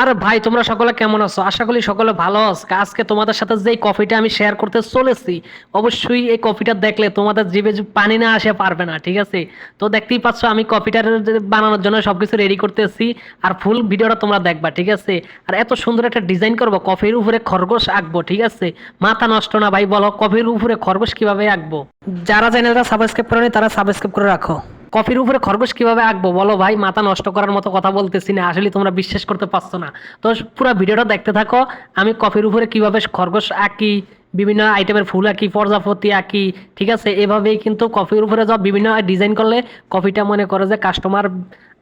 আরে ভাই, তোমরা সকলে কেমন আছো? আশা করি সকলে ভালো আছো। আজকে তোমাদের সাথে যে কফিটা আমি শেয়ার করতে চলেছি, অবশ্যই এই কফিটা দেখলে তোমাদের জিভে পানি না আসে পারবে না, ঠিক আছে? তো দেখতেই পাচ্ছ আমি কফিটার বানানোর জন্য সবকিছু রেডি করতেছি, আর ফুল ভিডিওটা তোমরা দেখবা, ঠিক আছে? আর এত সুন্দর একটা ডিজাইন করব, কফির উপরে খরগোশ আঁকবো, ঠিক আছে? মাথা নষ্ট না ভাই, বলো কফির উপরে খরগোশ কীভাবে আঁকবো? যারা চ্যানেলটা সাবস্ক্রাইব করেনি, তারা সাবস্ক্রাইব করে রাখো। কফির উপরে খরগোশ কীভাবে আঁকবো? বলো ভাই, মাথা নষ্ট করার মতো কথা বলতেছি না আসলে তোমরা বিশ্বাস করতে পারছ না। তো পুরো ভিডিওটা দেখতে থাকো, আমি কফির উপরে কীভাবে খরগোশ আঁকি, বিভিন্ন আইটেমের ফুল আঁকি, প্রজাপতি আঁকি, ঠিক আছে? এভাবেই কিন্তু কফির উপরে সব বিভিন্ন ডিজাইন করলে কফিটা মনে করো যে কাস্টমার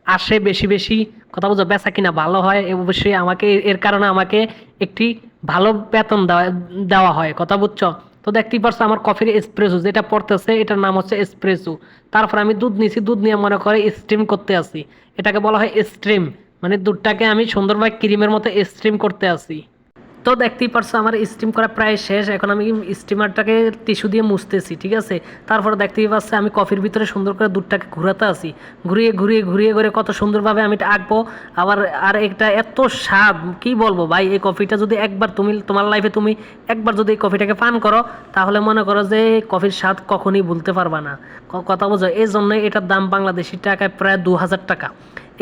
আসে বেশি বেশি, কথা বুঝো বেচা কিনা ভালো হয়, অবশ্যই আমাকে এর কারণে আমাকে একটি ভালো বেতন দেওয়া দেওয়া হয়, কথা বুঝছ? তো দেখতেই পারছ আমার কফির এসপ্রেসো যেটা পড়তেছে, এটার নাম হচ্ছে এসপ্রেসো তারপর আমি দুধ নিয়েছি দুধ নিয়ে মনে করে স্ট্রিম করতে আসি। এটাকে বলা হয় স্ট্রিম মানে দুধটাকে আমি সুন্দরভাবে ক্রিমের মতো স্ট্রিম করতে আসি। তো দেখতেই পারছ, আমার স্টিম করা প্রায় শেষ। এখন আমি স্টিমারটাকে টিস্যু দিয়ে মুছতেছি, ঠিক আছে? তারপরে দেখতেই পাচ্ছি, আমি কফির ভিতরে সুন্দর করে দুধটাকে ঘুরাতে আসি ঘুরিয়ে ঘুরিয়ে ঘুরিয়ে ঘুরে কত সুন্দরভাবে আমি আঁকবো। আবার, আর একটা এত স্বাদ, কি বলব ভাই, এই কফিটা যদি একবার তুমি, তোমার লাইফে তুমি একবার যদি এই কফিটাকে পান করো, তাহলে মনে করো যে কফির স্বাদ কখনই ভুলতে পারবা না। কথা বোঝো? এই জন্যই এটার দাম বাংলাদেশি টাকায় প্রায় দু হাজার টাকা।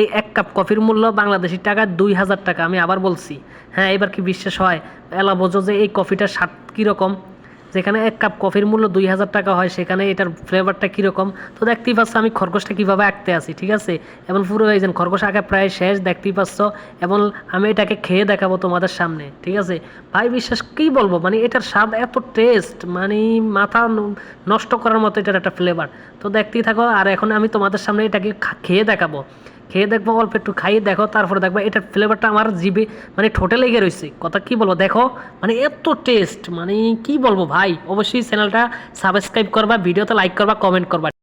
এই এক কাপ কফির মূল্য বাংলাদেশি টাকা দুই হাজার টাকা, আমি আবার বলছি। হ্যাঁ এবার কি বিশ্বাস হয়? এলা বোঝো যে এই কফিটার স্বাদ কীরকম? যেখানে এক কাপ কফির মূল্য দুই হাজার টাকা হয়, সেখানে এটার ফ্লেভারটা কীরকম? তো দেখতেই পাচ্ছ আমি খরগোশটা কীভাবে আঁকতে আসি ঠিক আছে? এবং পুরো এই খরগোশ আঁকা প্রায় শেষ, দেখতেই পাচ্ছ? এবং আমি এটাকে খেয়ে দেখাবো তোমাদের সামনে, ঠিক আছে? ভাই, বিশ্বাস কী বলব? মানে এটার স্বাদ এত টেস্ট মানে মাথা নষ্ট করার মতো এটার একটা ফ্লেভার তো দেখতেই থাকো, আর এখন আমি তোমাদের সামনে এটাকে খেয়ে দেখাবো। খেয়ে দেখব, অল্প একটু খাইয়ে দেখো, তারপরে দেখব এটার ফ্লেভারটা আমার জিবে মানে ঠোঁটে লেগে রয়েছে কথা কি বলব, দেখো মানে এত টেস্ট মানে কি বলব ভাই? অবশ্যই চ্যানেলটা সাবস্ক্রাইব করবা ভিডিওতে লাইক করবা কমেন্ট করবা।